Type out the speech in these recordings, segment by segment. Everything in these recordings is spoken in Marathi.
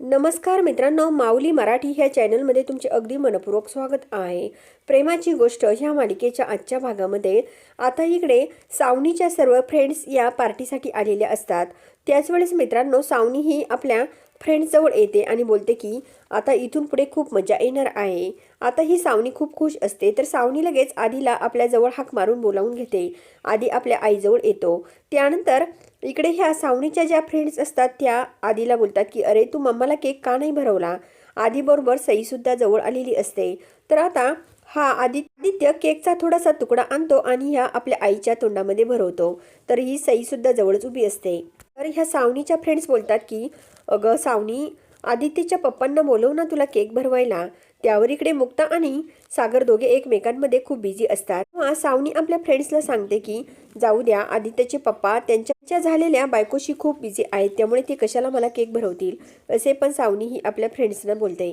नमस्कार मित्रांनो माऊली मराठी ह्या चॅनलमध्ये तुमचे अगदी मनपूर्वक स्वागत आहे. प्रेमाची गोष्ट ह्या मालिकेच्या आजच्या भागामध्ये. आता इकडे सावनीच्या सर्व फ्रेंड्स या पार्टीसाठी आलेल्या असतात. त्याच वेळेस मित्रांनो सावनी ही आपल्या फ्रेंड्सजवळ येते आणि बोलते की आता इथून पुढे खूप मजा येणार आहे. आता ही सावनी खूप खुश असते तर सावनी लगेच आधीला आपल्याजवळ हाक मारून बोलावून घेते. आधी आपल्या आईजवळ येतो. त्यानंतर इकडे ह्या सावनीच्या ज्या फ्रेंड्स असतात त्या आधीला बोलतात की अरे तू मम्माला केक का नाही भरवला? आधीबरोबर सईसुद्धा जवळ आलेली असते. तर आता हा आदित्य केकचा थोडासा तुकडा आणतो आणि ह्या आपल्या आईच्या तोंडामध्ये भरवतो. तर ही सईसुद्धा जवळच उभी असते. तर ह्या सावनीच्या फ्रेंड्स बोलतात की अगं सावनी आदित्यच्या पप्पांना बोलव ना तुला केक भरवायला. त्यावर इकडे मुक्ता आणि सागर दोघे एकमेकांमध्ये खूप बिझी असतात. तेव्हा सावनी आपल्या फ्रेंड्सला सांगते की जाऊ द्या आदित्यचे पप्पा त्यांच्या झालेल्या बायकोशी खूप बिझी आहेत त्यामुळे ते कशाला मला केक भरवतील? असे पण सावनी ही आपल्या फ्रेंड्सना बोलते.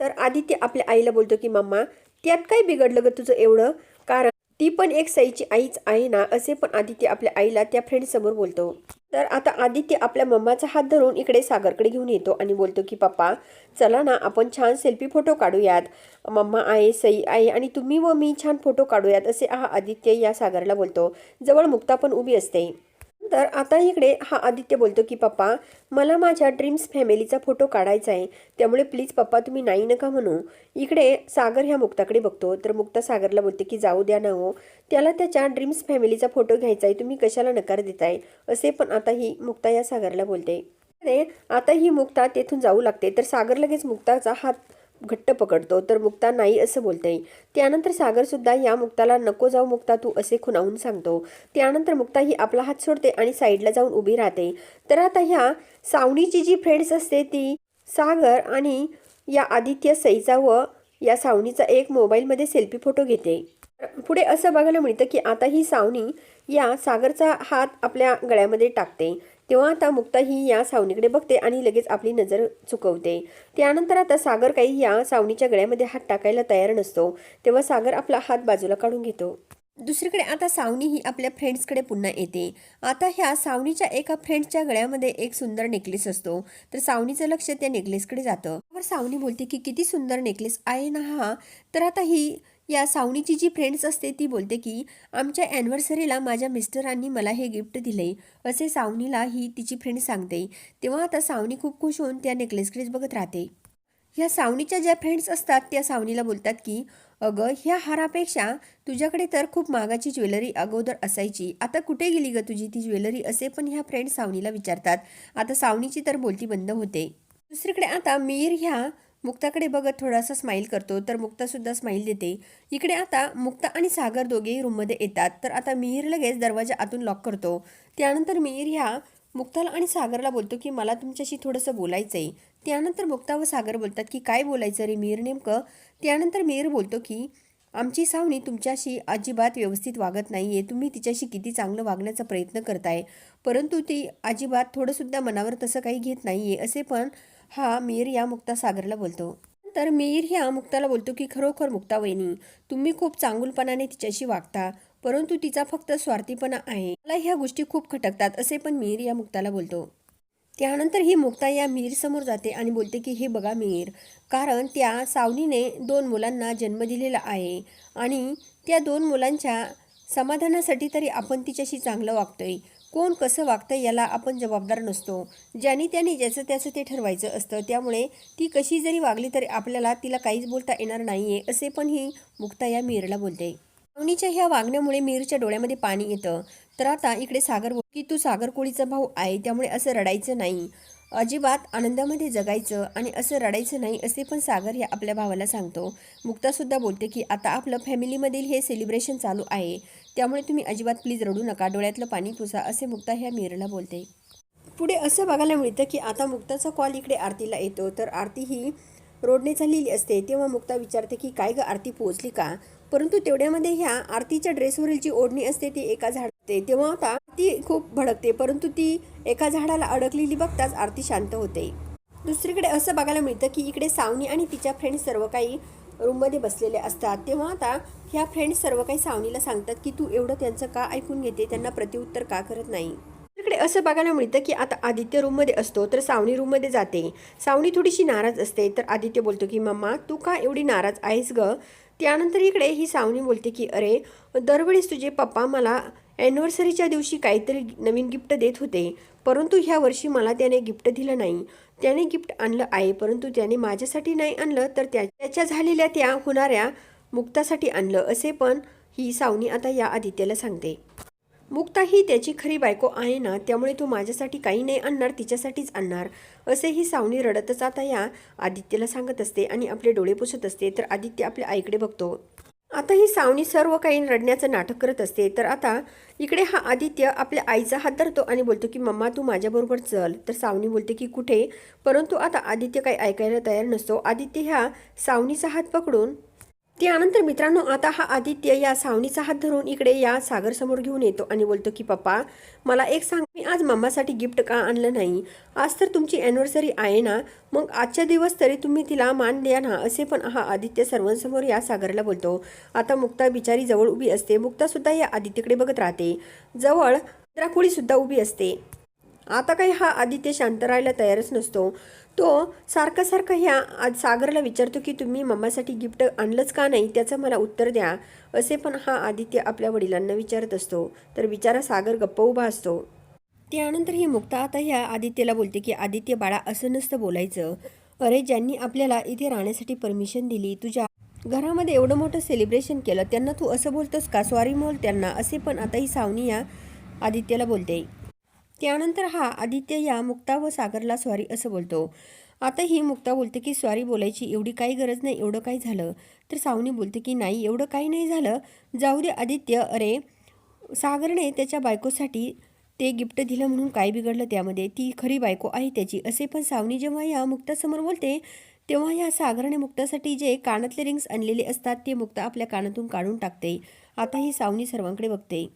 तर आदित्य आपल्या आईला बोलतो की मम्मा त्यात काय बिघडलं ग तुझं एवढं? कारण ती पण एक सईची आईच आहे ना? असे पण आदित्य आपल्या आईला त्या फ्रेंड समोर बोलतो. तर आता आदित्य आपल्या मम्माचा हात धरून इकडे सागरकडे घेऊन येतो आणि बोलतो की पप्पा चला ना आपण छान सेल्फी फोटो काढूयात. मम्मा आहे सई आहे आणि तुम्ही व मी छान फोटो काढूयात असे हा आदित्य या सागरला बोलतो. जवळ मुक्ता पण उभी असते. तर आता इकडे हा आदित्य बोलतो की पप्पा मला माझ्या ड्रीम्स फॅमिलीचा फोटो काढायचा आहे. त्यामुळे प्लीज पप्पा तुम्ही नाही नका म्हणू. इकडे सागर ह्या मुक्ताकडे बघतो. तर मुक्ता सागरला बोलते की जाऊ द्या ना हो. त्याला त्याच्या ड्रीम्स फॅमिलीचा फोटो घ्यायचा आहे. तुम्ही कशाला नकार देताय? असे पण आता ही मुक्ता या सागरला बोलते. आता ही मुक्ता तेथून जाऊ लागते. तर सागर लगेच मुक्ताचा हात घट्ट पकडतो तर मुक्ता नाही असं बोलते. त्यानंतर सागरसुद्धा या मुक्ताला नको जाऊ मुक्ता तू असे खुणावून सांगतो. त्यानंतर मुक्ता ही आपला हात सोडते आणि साईडला जाऊन उभी राहते. तर आता ह्या सावनीची जी फ्रेंड्स असते ती सागर आणि या आदित्य सईचा व या सावनीचा एक मोबाईलमध्ये सेल्फी फोटो घेते. पुढे असं बघायला मिळतं की आता ही सावनी या सागरचा हात आपल्या गळ्यामध्ये टाकते. तेव्हा आता मुक्ता ही या सावनीकडे बघते आणि लगेच आपली नजर चुकवते. त्यानंतर आता सागर काही या सावनीच्या गळ्यामध्ये हात टाकायला तयार नसतो. तेव्हा सागर आपला हात बाजूला काढून घेतो. दुसरीकडे आता सावनी ही आपल्या फ्रेंड्सकडे पुन्हा येते. आता ह्या सावनीच्या एका फ्रेंड्सच्या गळ्यामध्ये एक सुंदर नेकलेस असतो. तर सावनीचं लक्ष त्या नेकलेसकडे जातं. तर सावनी बोलते की किती सुंदर नेकलेस आहे ना हा? तर आता ही या सावनीची जी फ्रेंड्स असते ती बोलते की आमच्या ॲनिव्हर्सरीला माझ्या मिस्टरांनी मला हे गिफ्ट दिले असे सावनीला ही तिची फ्रेंड सांगते. तेव्हा आता सावनी खूप खुश होऊन त्या नेकलेसकडेच बघत राहते. ह्या सावनीच्या ज्या फ्रेंड्स असतात त्या सावनीला बोलतात की अगं ह्या हारापेक्षा तुझ्याकडे तर खूप मागाची ज्वेलरी अगोदर असायची. आता कुठे गेली ग तुझी ती ज्वेलरी? असे पण ह्या फ्रेंड्स सावनीला विचारतात. आता सावनीची तर बोलती बंद होते. दुसरीकडे आता मीर ह्या मुक्ताकडे बघत थोडासा स्माईल करतो तर मुक्तासुद्धा स्माईल देते. इकडे आता मुक्ता आणि सागर दोघेही रूममध्ये येतात. तर आता मिहीर लगेच दरवाजा आतून लॉक करतो. त्यानंतर मिहीर ह्या मुक्ताला आणि सागरला बोलतो की मला तुमच्याशी थोडंसं बोलायचं आहे त्यानंतर मुक्ता व सागर बोलतात की काय बोलायचं रे मिहीर नेमकं? त्यानंतर मिहीर बोलतो की आमची सावनी तुमच्याशी अजिबात व्यवस्थित वागत नाही आहे तुम्ही तिच्याशी किती चांगलं वागण्याचा प्रयत्न करताय. परंतु ती अजिबात थोडंसुद्धा मनावर तसं काही घेत नाही आहे असे पण हा मीर या मुक्ता सागरला बोलतो. तर मीर ह्या मुक्ताला बोलतो की खरोखर मुक्ता वहिनी तुम्ही खूप चांगुलपणाने तिच्याशी वागता परंतु तिचा फक्त स्वार्थीपणा आहे. मला ह्या गोष्टी खूप खटकतात असे पण मीर या मुक्ताला बोलतो. त्यानंतर ही मुक्ता या मीर समोर जाते आणि बोलते की हे बघा मीर कारण त्या सावनीने दोन मुलांना जन्म दिलेला आहे आणि त्या दोन मुलांच्या समाधानासाठी तरी आपण तिच्याशी चांगलं वागतोय. कोण कसं वागतं याला आपण जबाबदार नसतो. ज्याने त्याने ज्याचं त्याचं ते ठरवायचं असतं. त्यामुळे ती कशी जरी वागली तरी आपल्याला तिला काहीच बोलता येणार नाही आहे असे पण ही मुक्ता या मीरला बोलते. पाहुणीच्या ह्या वागण्यामुळे मीरच्या डोळ्यामध्ये पाणी येतं. तर आता इकडे सागर बोल की तू सागर कोळीचा भाऊ आहे त्यामुळे असं रडायचं नाही. अजिबात आनंदामध्ये जगायचं आणि असं रडायचं नाही असे पण सागर या आपल्या भावाला सांगतो. मुक्तासुद्धा बोलते की आता आपलं फॅमिलीमधील हे सेलिब्रेशन चालू आहे. त्यामुळे तुम्ही अजिबात प्लीज रडू नका डोळ्यातलं पाणी पुसा असे मुक्ता ह्या मीरला बोलते. पुढे असं बघायला मिळतं की आता मुक्ताचा कॉल इकडे आरतीला येतो तर आरती ही रोडने चाललेली असते तेव्हा मुक्ता विचारते की काय ग आरती पोहोचली का? परंतु तेवढ्यामध्ये ह्या आरतीच्या ड्रेसवरील जी ओढणी असते ती एका झाडते तेव्हा आता ती खूप भडकते परंतु ती एका झाडाला अडकलेली बघताच आरती शांत होते. दुसरीकडे असं बघायला मिळतं की इकडे सावनी आणि तिच्या फ्रेंड्स सर्व काही रूममध्ये बसलेले असतात. तेव्हा आता ह्या फ्रेंड्स सर्व काही सावनीला सांगतात की तू एवढं त्यांचं का ऐकून घेते? त्यांना प्रतिउत्तर का करत नाही? इकडे असं बघायला मिळतं की आता आदित्य रूममध्ये असतो तर सावनी रूममध्ये जाते. सावनी थोडीशी नाराज असते तर आदित्य बोलतो की मम्मा तू का एवढी नाराज आहेस ग? त्यानंतर इकडे ही सावनी बोलते की अरे दरवेळेस तुझे पप्पा मला ॲनिव्हर्सरीच्या दिवशी काहीतरी नवीन गिफ्ट देत होते. परंतु ह्या वर्षी मला त्याने गिफ्ट दिलं नाही. त्याने गिफ्ट आणलं आहे परंतु त्याने माझ्यासाठी नाही आणलं तर त्या त्याच्या झालेल्या त्या होणाऱ्या मुक्तासाठी आणलं असे पण ही सावनी आता या आदित्यला सांगते. मुक्ता ही त्याची खरी बायको आहे ना त्यामुळे तू माझ्यासाठी काही नाही आणणार तिच्यासाठीच आणणार असे ही सावनी रडतच आता या आदित्यला सांगत असते आणि आपले डोळे पुसत असते तर आदित्य आपल्या आईकडे बघतो. आता ही सावनी सर्व काही रडण्याचं नाटक करत असते. तर आता इकडे हा आदित्य आपल्या आईचा हात धरतो आणि बोलतो की मम्मा तू माझ्याबरोबर चल. तर सावनी बोलते की कुठे? परंतु आता आदित्य काही ऐकायला तयार नसतो. आदित्य ह्या सावनीचा हात पकडून त्यानंतर मित्रांनो आता हा आदित्य या सावनीचा हात धरून इकडे या सागर समोर घेऊन येतो आणि बोलतो की पप्पा मला एक सांग मी आज मामासाठी गिफ्ट का आणलं नाही? आज तर तुमची ॲनिव्हर्सरी आहे ना? मग आजच्या दिवस तरी तुम्ही तिला मान द्या ना असे पण हा आदित्य सर्वांसमोर या सागरला बोलतो. आता मुक्ता बिचारी जवळ उभी असते. मुक्तासुद्धा या आदित्यकडे बघत राहते. जवळ इंद्राकुळी सुद्धा उभी असते. आता काही हा आदित्य शांत राहायला तयारच नसतो. तो सारखं सारखं ह्या आज सागरला विचारतो की तुम्ही मम्मासाठी गिफ्ट आणलंच का नाही? त्याचं मला उत्तर द्या. असे पण हा आदित्य आपल्या वडिलांना विचारत असतो. तर बिचारा सागर गप्प उभा असतो. त्यानंतर ही मुक्ता आता ह्या आदित्यला बोलते की आदित्य बाळा असं नसतं बोलायचं. अरे ज्यांनी आपल्याला इथे राहण्यासाठी परमिशन दिली तुझ्या घरामध्ये एवढं मोठं सेलिब्रेशन केलं त्यांना तू असं बोलतोस का? सॉरी मोल त्यांना. असे पण आता ही सावनी या आदित्यला बोलते. त्यानंतर हा आदित्य या मुक्ता व सागरला स्वारी असं बोलतो. आता ही मुक्ता बोलते की स्वारी बोलायची एवढी काही गरज नाही एवढं काही झालं. तर सावनी बोलते की नाही एवढं काही नाही झालं. जाऊ दे आदित्य. अरे सागरने त्याच्या बायकोसाठी ते गिफ्ट दिलं म्हणून काय बिघडलं त्यामध्ये? ती खरी बायको आहे त्याची. असे पण सावनी जेव्हा या मुक्तासमोर बोलते तेव्हा या सागरने मुक्तासाठी जे कानातले रिंग्स आणलेले असतात ते मुक्ता आपल्या कानातून काढून टाकते. आता ही सावनी सर्वांकडे बघते.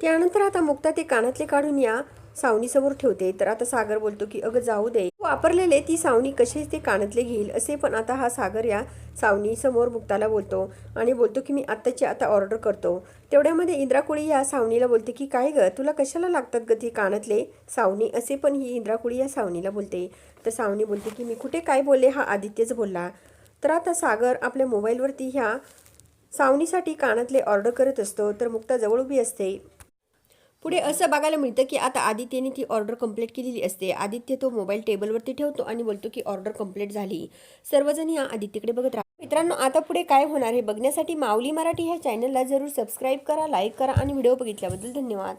त्यानंतर आता मुक्ता ते कानातले काढून या सावनीसमोर ठेवते. तर आता सागर बोलतो की अगं जाऊ दे. वापरलेले ती सावनी कशीच ते कानातले घेईल असे पण आता हा सागर या सावनी समोर मुक्ताला बोलतो आणि बोलतो की मी आत्ताची आता ऑर्डर करतो. तेवढ्यामध्ये इंद्राकुळी या सावनीला बोलते की काय ग तुला कशाला लागतात ग ती कानातले सावनी? असे पण ही इंद्राकुळी या सावनीला बोलते. तर सावनी बोलते की मी कुठे काय बोलले हा आदित्यच बोलला. तर आता सागर आपल्या मोबाईलवरती ह्या सावनीसाठी कानातले ऑर्डर करत असतो. तर मुक्ता जवळ उभी असते. पुढे असं बघायला मिळतं की आता आदित्यने ती ऑर्डर कंप्लीट केलेली असते. आदित्य तो मोबाईल टेबलवरती ठेवतो आणि बोलतो की ऑर्डर कंप्लीट झाली. सर्वजण या आदित्यकडे बघत राहा मित्रांनो आता पुढे काय होणार हे बघण्यासाठी माऊली मराठी ह्या चॅनलला जरूर सबस्क्राईब करा लाईक करा आणि व्हिडिओ बघितल्याबद्दल धन्यवाद.